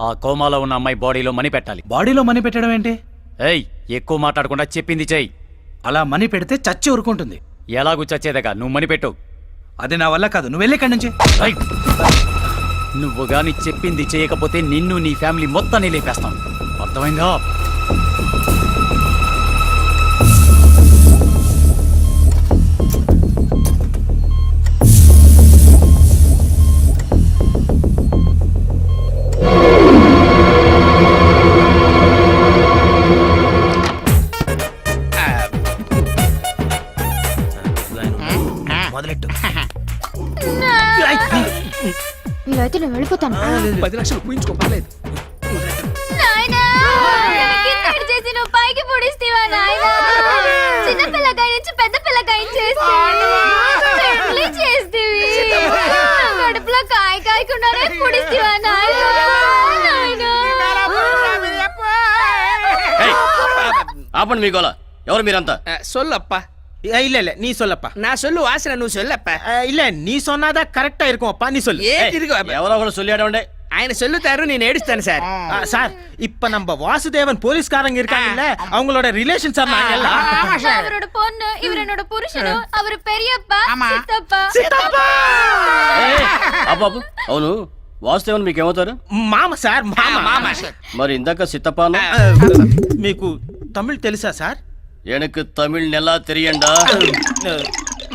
ఆ కోమాలో ఉన్న అమ్మాయి బాడీలో మనీ పెట్టాలి. బాడీలో మనీ పెట్టడం ఏంటి? ఏయ్ ఎక్కువ మాట్లాడకుండా చెప్పింది చెయ్యి. అలా మనీ పెడితే చచ్చి ఊరుకుంటుంది. ఎలాగూ చచ్చేదగా నువ్వు మనీ పెట్టు. అది నా వల్ల కాదు నువ్వు వెళ్ళి ఇక్కడి నుంచి. రైట్. నువ్వు గాని చెప్పింది చేయకపోతే నిన్ను నీ ఫ్యామిలీ మొత్తాన్ని లేపేస్తాను అర్థమైందా? మొదలెట్టు. మీరైతే నేను వెళ్ళిపోతాను. పది లక్షలు ఊహించుకో పర్లేదు. ఎవరు మీరంతా? సొల్లప్ప இல்ல இல்ல நீ சொல்லப்பா நான் சொல்லு சில நீ சொல்லப்பா இல்ல நீ சொன்னாதான் கரெக்டா இருக்கும்ப்பா நீ சொல்லு ஏன் இருக்கு எவ்வளவு சொல்லி ஆடவண்டே சொல்லு தாரு నేను ఏడుస్తాను సార్ సార్ இப்ப நம்ம வாசுதேவன் போலீஸ்காரங்க இருக்காங்கல்ல அவங்களோட ரிலேஷன் சார் நாங்க எல்லாம் அவரோட பொண்ணு இவர் என்னோட புருஷன் அவர் பெரியப்பா சித்தப்பா சித்தப்பா అబ్బా అవును వాసుదేవన్ మీకు ఏమవుతారు మామ సార్ మామ మామ మరి ఇందాక సిత్తప్ప మీకు తమిళ్ తెలుసా సార్ ఎనకు తమిళ్ నెల తెలియండా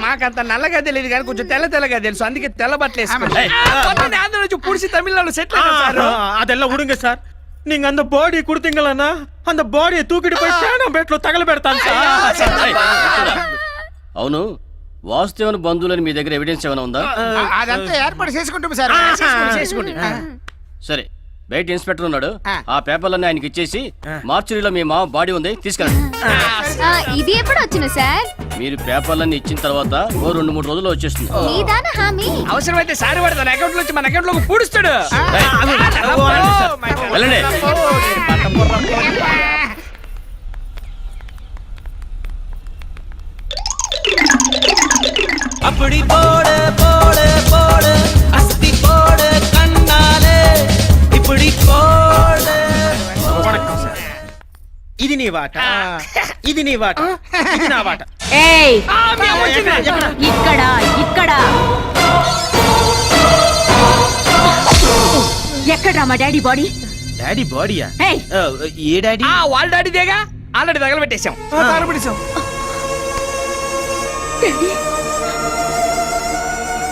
మాకంత నల్లగా తెలియదు కానీ కొంచెం తెల్ల తెల్లగా తెలుసు అందుకే తెల్ల బట్టలు వేసుకున్నా ఆంధ్ర నుంచి పుడిసి తమిళనాడు సెటిల్ ஆ, సార్ ஆ, அதெல்லாம் விடுங்க சார் நீங்க அந்த பாடி கொடுத்தீங்களா அந்த பாடியை தூக்கிட்டு போய் சேனம் பேட்ல తగల పెడతాను సార్ ఏయ్, కూర్చోరా. అవును వాసుదేవన్ బంధువులని మీ దగ్గర ఎవిడెన్స్ ఏమైనా ఉందా అదంతా ఏర్పాటు చేసుకుంటాం సార్ చేసుకోండి సరే బయట ఇన్స్పెక్టర్ ఉన్నాడు ఆ పేపర్లన్నీ ఆయనకి ఇచ్చేసి మార్చురీలో మీ మామ బాడీ ఉంది తీసుకెళ్ళండి ఇది ఎప్పుడు వచ్చిన సార్ మీరు పేపర్లన్నీ ఇచ్చిన తర్వాత ఓ రెండు మూడు రోజుల్లో వచ్చేస్తుంది నీదాన హామీ అవసరమైతే సారి వాడు తన అకౌంట్ నుంచి మన అకౌంట్ లోకి పూడుస్తాడు వెళ్ళండి அப்படி போடு போடு போடு ఇది నీ వాట. ఇది నీ వాట. ఇది నా వాట. ఏయ్? ఇక్కడ ఇక్కడ. ఎక్కడ్రా మా డాడీ బాడీ? డాడీ బాడీయా? ఏయ్! ఆ, ఏ డాడీ? ఆ వాళ్ళ డాడీదేగా ఆల్రెడీ తగలబెట్టేశాం. తగలబెట్టేశాం.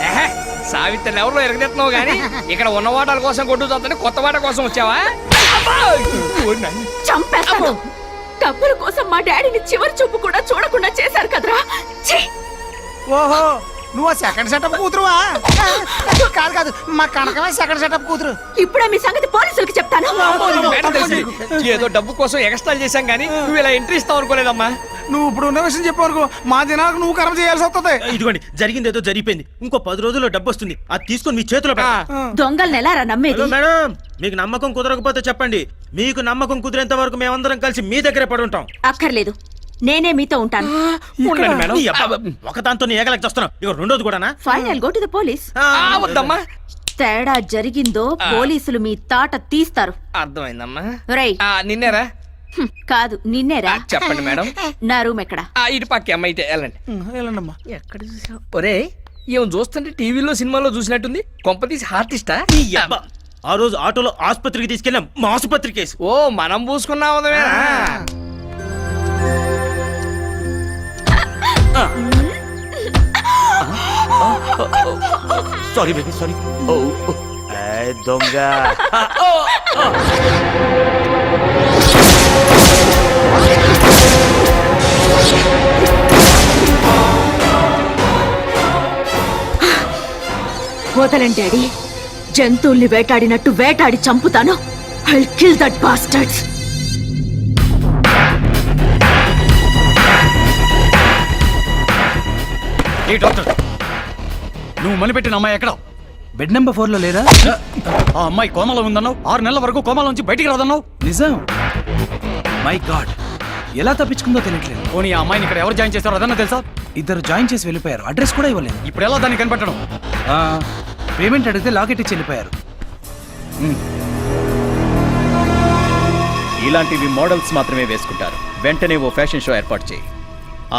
ఏహే, సావిత్రిని ఎవరిలో ఎరగదెత్తున్నావు గానీ ఇక్కడ ఉన్న వాటాల కోసం కొట్టు కొత్త వాట కోసం వచ్చావా. చంపేస్తాను. డబ్బుల కోసం మా డాడీని చివరి చూపు కూడా చూడకుండా చేశారు కదరా? ఓహో! నువ్వు సెకండ్ సెటప్ కూతురువా? కాదు కాదు మా కనకమే సెకండ్ సెటప్ కూతురు. ఇప్పుడే మీ సంగతి పోలీసులకి చెప్తాను. ఏదో డబ్బు కోసం ఎక్స్ట్రా చేశాం కానీ నువ్వు ఇలా ఎంట్రీ ఇస్తావు అనుకోలేదమ్మా. నువ్వు ఇప్పుడు ఉన్న విషయం చెప్పవరకు మా దినాలకు నువ్వు కర్మ చేయాల్సి వస్తుంది. ఇదిగోండి జరిగింది ఏదో జరిగిపోయింది. ఇంకో పది రోజుల్లో డబ్బు వస్తుంది. అది తీసుకొని మీ చేతిలో పెడతా. దొంగల్ని ఎలారా నమ్మేది? మేడం మీకు నమ్మకం కుదరకపోతే చెప్పండి. మీకు నమ్మకం కుదిరేంత వరకు మేమందరం కలిసి మీ దగ్గరే పడి ఉంటాం అక్కర్లేదు. నేనే మీతో ఉంటాను. ఉండండి మేడం. నీ అబ్బా, ఒక దాంతో ఏగలకి ఇక రెండోది కూడానా? Final go to the police. ఆ, వద్దమ్మా. తేడా జరిగిందో పోలీసులు మీ తాట తీస్తారు. అర్థమైందమ్మా. రేయ్. ఆ, నిన్నేరా? హ్మ్, కాదు నిన్నేరా? ఆ, చెప్పండి మేడం. నా రూమ్ ఎక్కడ? ఆ ఇటు పక్క అమ్మ అయితే వెళ్ళండి. వెళ్ళండమ్మా ఎక్కడ చూసావు? ఒరే ఏం చూస్తుంటే టీవీలో సినిమాలో చూసినట్టుంది. కొంపతీసి హార్టిస్టా? నీ అబ్బా. ఆ రోజు ఆటోలో ఆసుపత్రికి తీసుకెళ్ళాం మా ఆసుపత్రి కేసు. ఓ మనం పూసుకున్నాం ఉదయమేనా? సారీ బేబీ సారీ దొంగ వదలండి డాడీ. జంతువుల్ని వేటాడినట్టు వేటాడి చంపుతాను. ఐ కిల్ దట్ బాస్టర్డ్స్ ఏ డాక్టర్ నువ్వు మనీ పెట్టిన అమ్మాయి ఎక్కడ? బెడ్ నెంబర్ ఫోర్లో లేదా? ఆ అమ్మాయి కోమలో ఉందన్నావు? ఆరు నెలల వరకు కోమలో నుంచి బయటికి రాదన్నావు? నిజం. మై గాడ్ ఎలా తప్పించుకుందో తెలియట్లేదు. పోనీ ఆ అమ్మాయిని ఇక్కడ ఎవరు జాయిన్ చేస్తారో అదన్నా తెలుసా? ఇద్దరు జాయిన్ చేసి వెళ్ళిపోయారు. అడ్రస్ కూడా ఇవ్వలేదు. ఇప్పుడు ఎలా దాన్ని కనిపెట్టడం? పేమెంట్ అడిగితే లాకెట్ ఇచ్చి వెళ్ళిపోయారు. ఇలాంటివి మోడల్స్ మాత్రమే వేసుకుంటారు. వెంటనే ఓ ఫ్యాషన్ షో ఏర్పాటు చేయి.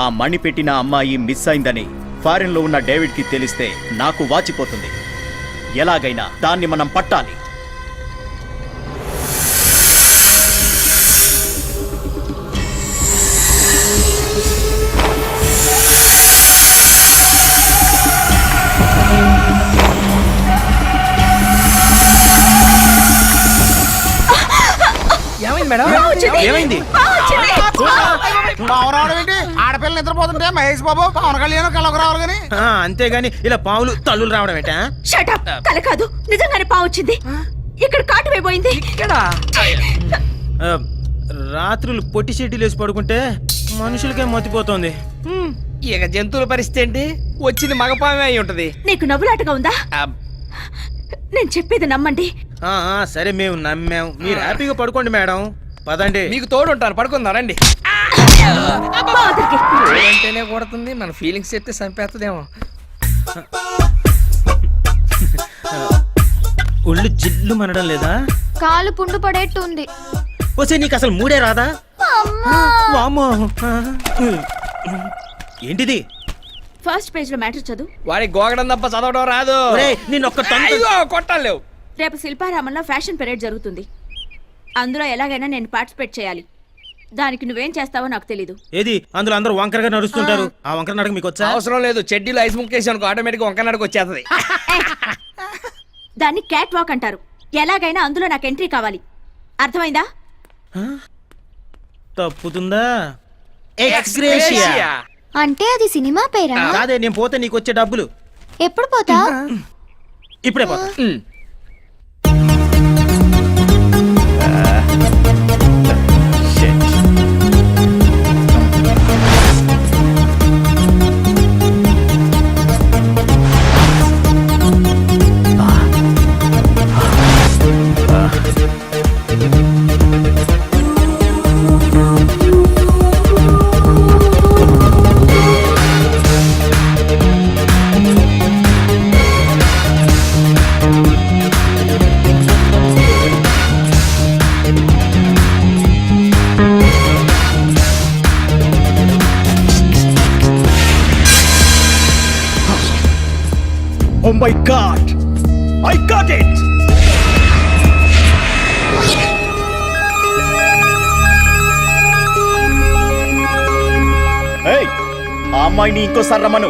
ఆ మణి పెట్టిన అమ్మాయి మిస్ అయిందని ఫారిన్లో ఉన్న డేవిడ్కి తెలిస్తే నాకు వాచిపోతుంది. ఎలాగైనా దాన్ని మనం పట్టాలి. ఏమైంది మేడం? ఏమైంది? ఆడపిల్లలు నిద్రపోతుంటే మహేష్ బాబు పవన్ కళ్యాణ్ కళ్ళకు రావాలి కానీ అంతేగాని ఇలా పావులు తల్లులు రావడం ఏంటా? షటప్ కల కాదు. నిజంగానే పావు వచ్చింది. ఇక్కడ కాటు వేయబోయింది. ఇక్కడ? రాత్రులు పొట్టి షెడ్యూల్ వేసి పడుకుంటే మనుషులకే మతిపోతోంది. ఇక జంతువుల పరిస్థితి ఏంటి? వచ్చింది మగపామే అయి ఉంటది. నీకు నవ్వులాటగా ఉందా? నేను చెప్పేది నమ్మండి. సరే మేము నమ్మాం. మీరు హ్యాపీగా పడుకోండి మేడం. పదండి. మీకు తోడు ఉంటాను పడుకుందా రండి. అంటేనే కొడుతుంది మన ఫీలింగ్స్ చెప్తే చంపేస్తుందేమో ఒళ్ళు జిల్లు మనడం లేదా? కాలు పుండు పడేట్టు ఉంది వసే నీకు అసలు మూడే రాదా? వామ్మో! ఏంటిది? ఫస్ట్ పేజ్లో మ్యాటర్ చదువు. వాడి గోగడం తప్ప చదవడం రాదు. నిన్ను ఒక్క తంతు- అయ్యో కొట్టాలి లేవు రేపు శిల్పారామంలో ఫ్యాషన్ పెరేడ్ జరుగుతుంది. అందులో ఎలాగైనా నేను పార్టిసిపేట్ చేయాలి. దానికి నువ్వేం చేస్తావో నాకు తెలీదు. ఏది? అందులో అందరూ వంకరగా నడుస్తుంటారు. ఆ. వంకర నడక మీకు వచ్చా అవసరం లేదు. చెడ్డీలో ఐస్ ముక్కేసి అనుకో ఆటోమేటిక్ వంకనాడికి వచ్చేస్తుంది. దాన్ని క్యాట్ వాక్ అంటారు. ఎలాగైనా అందులో నాకు ఎంట్రీ కావాలి. అర్థమైందా? తప్పుతుందా? అంటే అది సినిమా పేరా? కాదే నేను పోతే నీకు వచ్చే డబ్బులు. ఎప్పుడు పోతా ఇప్పుడే పోతా. అమ్మాయిని ఇంకోసారి రమ్మను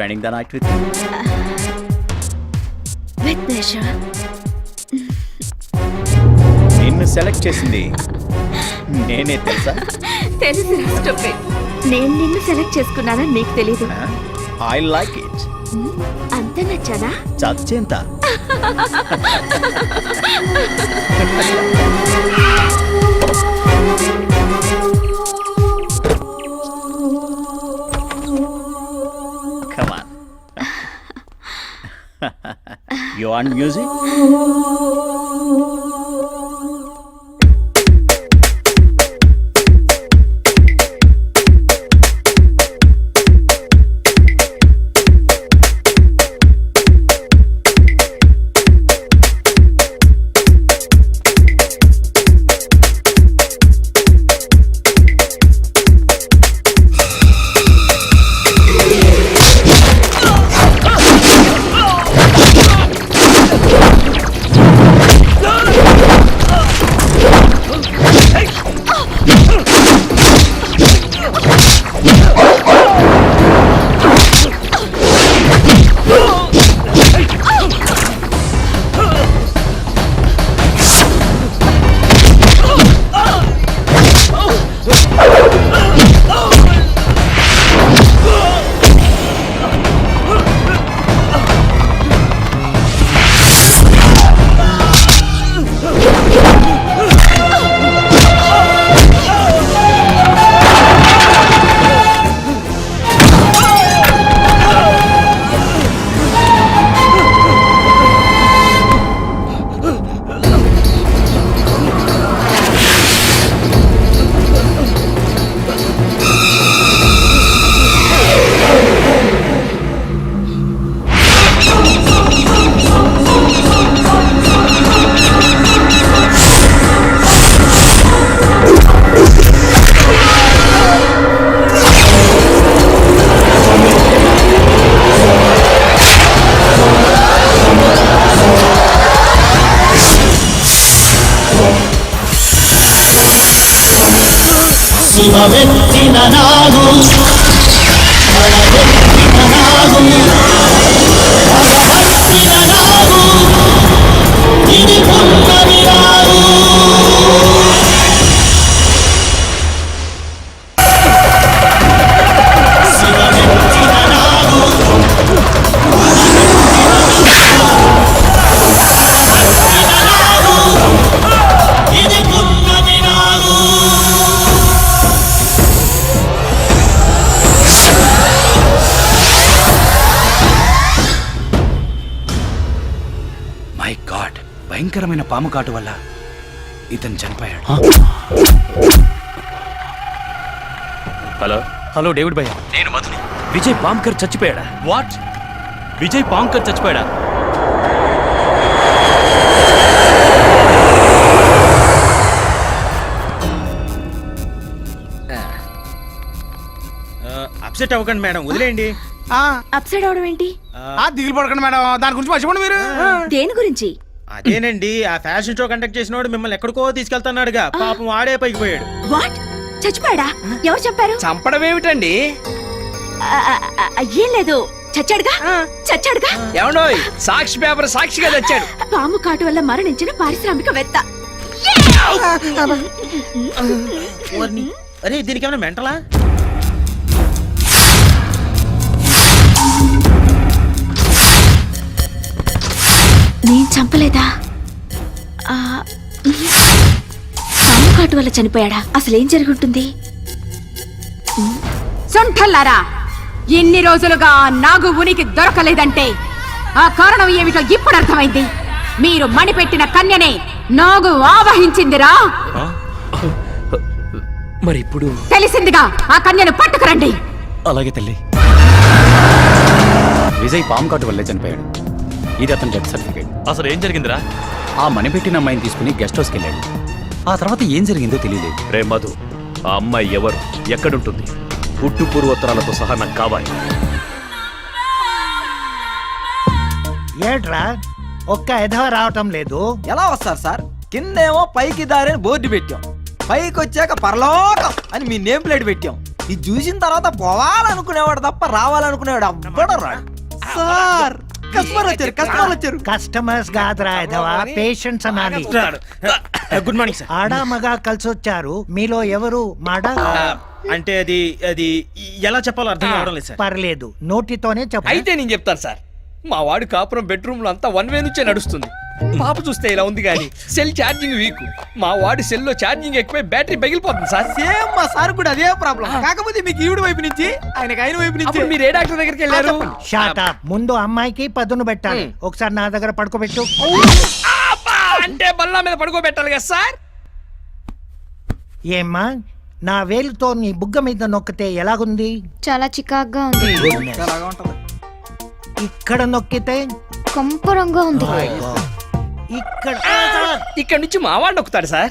spending the night with me? With pleasure. నిన్ను సెలెక్ట్ చేసింది నేనే తెలుసా? తెలుసు స్టూపిడ్ నేను నిన్ను సెలెక్ట్ చేసుకున్నానని నీకు తెలీదు. ఐ లైక్ ఇట్ అంత నచ్చానా? చచ్చేంత. you want music? శివమెత్తిన నాగు భయంకరమైన పాము కాటు వల్ల ఇతను చనిపోయాడు. హలో? హలో డేవిడ్ భయ్య. నేను మధుని. విజయ్ పాంకర్ చచ్చిపోయాడా? వాట్? విజయ్ పాంకర్ చచ్చిపోయాడా? అప్సెట్ అవ్వకండి మేడం వదిలేయండి. ఆ, అప్సైడ్ అవడం ఏంటి? ఆ, దిగులు పడకండి మేడం దాని గురించి మర్చిపోండి మీరు. దేని గురించి? అదేనండి ఆ ఫ్యాషన్ షో కండక్ట్ చేసినోడు మిమ్మల్ని ఎక్కడికో తీసుకెళ్తున్నాడుగా. పాపం వాడే పైకి పోయాడు. వాట్ చచ్చిపోయాడా? ఎవరు చెప్పారు చంపడం ఏమిటండి? ఏం లేదు. చచ్చాడుగా? చచ్చాడుగా? ఏమండోయ్ సాక్షి పేపర్ సాక్షిగా తెచ్చాడు. పాము కాటు వల్ల మరణించిన పారిశ్రామికవేత్త. అరే దీనికి ఏమైనా మెంటలా? నేను చంపలేదా? ఆ, పాము కాటు వల్ల చనిపోయాడా? అసలు ఏం జరుగుంటుంది? సొంఠల్లారా ఎన్ని రోజులుగా నాగు ఉనికి దొరకలేదంటే ఆ కారణం ఏమిటో ఇప్పుడు అర్థమైంది. మీరు మణిపెట్టిన కన్యనే నాగు ఆవహించిందిరా. మరి ఇప్పుడు? తెలిసిందిగా ఆ కన్యను పట్టుకురండి. అలాగే తల్లి. విజయ్ పాము కాటు వల్లే చనిపోయాడు. ఇది అతని డెత్ సర్టిఫికేట్. అసలు ఏం జరిగిందిరా? ఆ మణిపెట్టిన అమ్మాయిని తీసుకుని గెస్ట్ హౌస్కి వెళ్ళాడు. ఆ తర్వాత ఏం జరిగిందో తెలియలేదు. రే మధు ఆ అమ్మాయి ఎవరు ఎక్కడుంటుంది? పుట్టు పూర్వోత్తరాలతో సహా నాకు కావాలి. ఏట్రా ఒక్క ఎధవ రావటం లేదు. ఎలా వస్తారు సార్? కిందేమో పైకి దారి అని బోర్డు పెట్టాం. పైకి వచ్చాక పరలోకం అని మీ నేమ్ ప్లేట్ పెట్టాం. ఇది చూసిన తర్వాత పోవాలనుకునేవాడు తప్ప రావాలనుకునేవాడు అవ్వడం రాడు. సార్! కస్టమర్ వచ్చారు కస్టమర్ వచ్చారు. కస్టమర్స్ కాదురా ఎధవ పేషెంట్స్ అనాలి గుడ్ మార్నింగ్ సార్. ఆడా మగ కలిసి వచ్చారు మీలో ఎవరు? మాడ? అంటే అది అది ఎలా చెప్పాలో అర్థం కావడం లేదు సార్. పర్లేదు. నోటితోనే చెప్పు. అయితే నేను చెప్తాను సార్. మా వాడు కాపురం బెడ్రూమ్లో అంతా వన్ వే నుంచే నడుస్తుంది. పాప చూస్తే ఇలా ఉంది కానీ సెల్ ఛార్జింగ్ వీక్. మా వాడి సెల్లో ఛార్జింగ్ ఎక్కువై బ్యాటరీ పగిలిపోతుంది సార్. సేమ్ మా సార్ కూడా అదే ప్రాబ్లం. కాకపోతే మీకు ఈవిడ వైపు నుంచి ఆయనకి ఆయన వైపు నుంచి మీరు ఏ డాక్టర్ దగ్గరికి వెళ్ళారు? షాట్ అప్ ముందు అమ్మాయికి పదును పెట్టాలి. ఒకసారి నా దగ్గర పడుకోబెట్టు! అంటే బల్లా మీద పడుకోబెట్టాలి కదా సార్? ఏమ్మా నా వేలుతో నీ బుగ్గ మీద నొక్కితే ఎలాగుంది? చాలా చికాగ్గా ఉంది. ఇక్కడ నొక్కితే కంపరంగా ఉంది. ఇక్కడ. ఇక్కడ నుంచి మా వాడు నొక్కుతాడు సార్.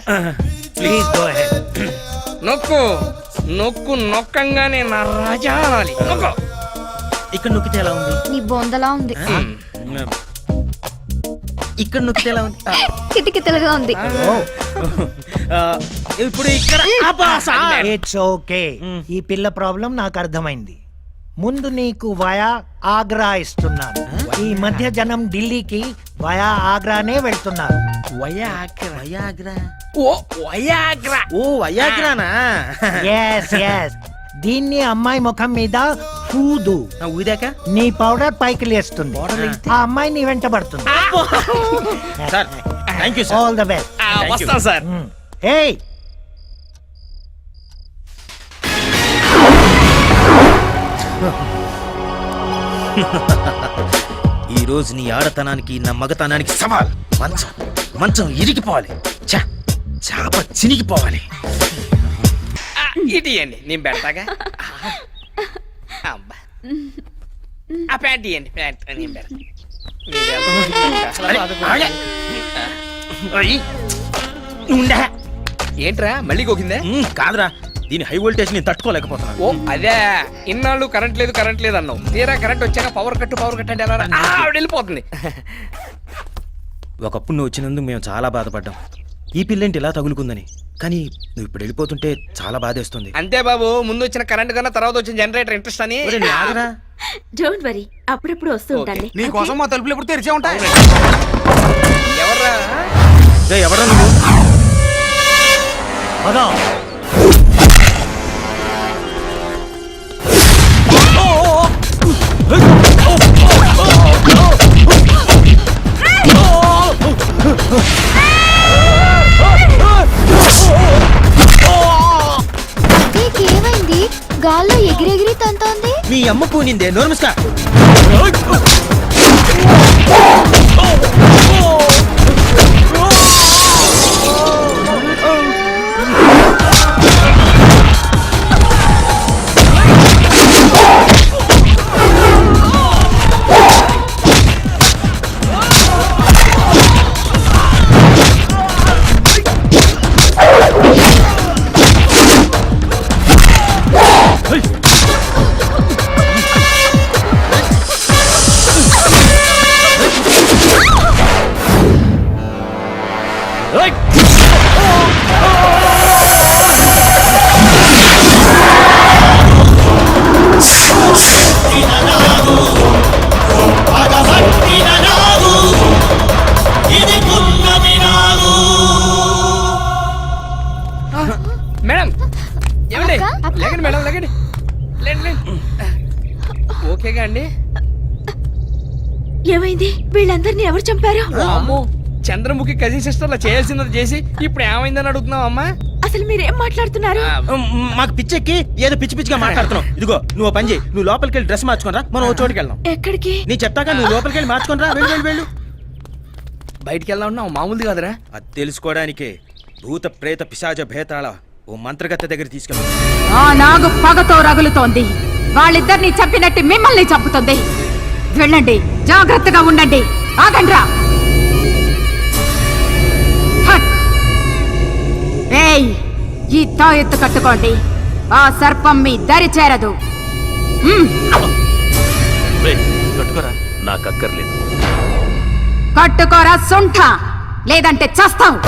ప్లీజ్ గో నొక్కు నొక్కు నొక్కంగానే నా రాజా అనాలి. నొక్కు. ఇక్కడ నొక్కితే ఎలా ఉంది? నీ బొందలా ఉంది. ఇక్కడ నొక్కితే ఎలా ఉంది? కితకితలుగా ఉంది. ఆ, ఇప్పుడు ఇక్కడ. ఇట్స్ ఓకే ఈ పిల్ల ప్రాబ్లం నాకు అర్థమైంది. ముందు నీకు వయా ఆగ్రా ఇస్తున్నాను ఈ మధ్య జనం ఢిల్లీకి వయా ఆగ్రానే వెళ్తున్నారు. వయాగ్రా. ఓ వయాగ్రా. ఓ వయాగ్రానా? ఎస్ ఎస్ దీన్ని అమ్మాయి ముఖం మీద పూదు ఊదాక? నీ పౌడర్ పైకి లేస్తుంది. ఆ అమ్మాయి నీ వెంట పడుతుంది. Sir thank you sir all the best ఆ, వస్తాను సార్. ఏయ్ ఈ రోజు నీ ఆడతనానికి నా మగతనానికి సవాల్ మంచం మంచం ఇరిగిపోవాలి చా చాప చినిగిపోవాలి ఇటు ఇవ్వండి నేను పెడతాగా అబ్బా ఆ ప్యాంట్ ఇవ్వండి ప్యాంట్ నేను పెడతా మీరు వెళ్తారు. ఆగే. అయ్. ఉండే. ఏంట్రా మళ్ళీ కోకిందే ఉమ్, కాదురా దీని హై వోల్టేజ్ని తట్టుకోలేకపోతున్నా ఓ అదే. ఇన్నాళ్ళు కరెంట్ లేదు కరెంట్ లేదు అన్నావు. తీరా కరెంట్ వచ్చాక పవర్ కట్ పవర్ కట్ అంటే ఎలా రా? ఆ, ఆవిడ వెళ్ళిపోతుంది. ఒకప్పుడు నువ్వు వచ్చినందుకు మేము చాలా బాధపడ్డాం. ఈ పిల్లేంటి ఇలా తగులుకుందని? కానీ నువ్వు ఇప్పుడు వెళ్ళిపోతుంటే చాలా బాధేస్తుంది. అంతే బాబు ముందు వచ్చిన కరెంట్ కన్నా తర్వాత వచ్చిన జనరేటర్ ఇంట్రెస్ట్ అని. ఒరేయ్, నువ్వు ఆగరా. డోంట్ వరీ అప్పుడప్పుడు వస్తూ ఉంటాను నీ కోసం మా తలుపులు ఎప్పుడు తెరిచే ఉంటాయి? ఎవర్రా? రేయ్, ఎవరా నువ్వు? పదా. నీకేమైంది? గాల్లో ఎగిరెగిరి తంతోంది? మీ అమ్మ పూనిందే నోర్మస్కా కజిన్ సిస్టర్లా చేయాల్సింది చేసి ఇప్పుడు ఏమైందని అడుగుతున్నావు అమ్మా? అసలు మీరేం మాట్లాడుతున్నారు? మాకు పిచ్చెక్కి ఏదో పిచ్చి పిచ్చిగా మాట్లాడుతున్నావు. ఇదిగో నువ్వు పని చేయి. నువ్వు లోపలికి వెళ్ళి డ్రెస్ మార్చుకోనరా. మనం ఓ చోటుకి వెళ్దాం. ఎక్కడికి? నీ చెప్తాక నువ్వు లోపలికి వెళ్ళి మార్చుకోనరా. వెళ్ళు వెళ్ళు వెళ్ళు. బయటికి వెళ్దాం ఉన్నావు మామూలుది కాదురా. అది తెలుసుకోవడానికే భూత ప్రేత పిశాచ భేతాళ ఓ మంత్రగత్తె దగ్గర తీసుకెళ్ళి. ఆ నాగు పగతో రగులుతోంది. వాళ్ళిద్దరిని చంపినట్టు మిమ్మల్ని చంపుతుంది. వెళ్ళండి. జాగ్రత్తగా ఉండండి. ఆగండ్రా. ఏయ్ ఈ తాయెత్తు కట్టుకోండి. ఆ సర్పం మీ దరి చేరదు. కట్టుకోరా. నాకు అక్కర్లేదు. కట్టుకోరా సొంఠ. లేదంటే చస్తావు.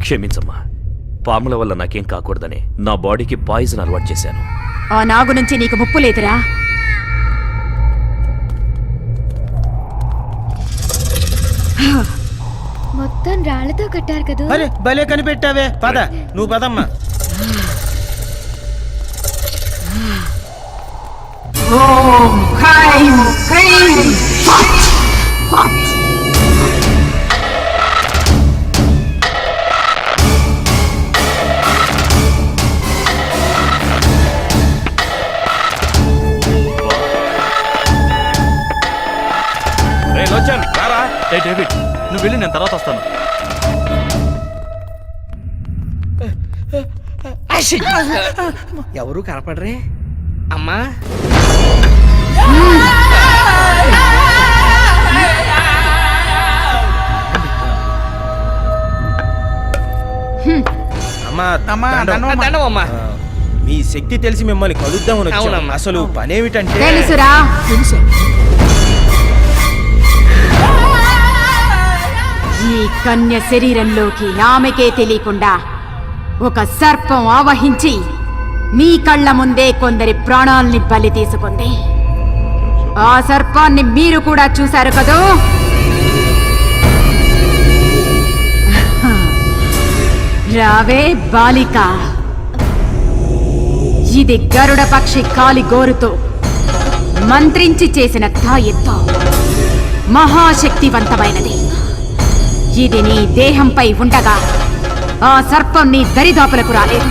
క్షమించమ్మా. పాముల వల్ల నాకేం కాకూడదని నా బాడీకి పాయిజన్ అలవాటు చేశాను. ఆ నాగు నుంచి నీకు ముప్పు లేదురా. మొత్తం రాళ్ళతో కట్టారు కదా? అరే భలే కనిపెట్టావే. పద నువ్వు పదమ్మా. ఓం హ్రైం హ్రీం ఫట్ ఫట్ వెళ్ళి నేను తర్వాత వస్తాను. ఎవరు కనపడరే? అమ్మా! మీ శక్తి తెలిసి మిమ్మల్ని కలుద్దామని అవునమ్మా. అసలు పనేమిటంటే తెలుసురా ఈ కన్య శరీరంలోకి ఆమెకే తెలియకుండా ఒక సర్పం ఆవహించి మీ కళ్ళ ముందే కొందరి ప్రాణాల్ని బలి తీసుకుంది. ఆ సర్పాన్ని మీరు కూడా చూశారు కదూ? రావే బాలిక. ఇది గరుడ పక్షి కాలి గోరుతో మంత్రించి చేసిన తాయెత్తు. మహాశక్తివంతమైనది. ఇది నీ దేహంపై ఉండగా ఆ సర్పం నీ దరిదాపులకు రాలేదు.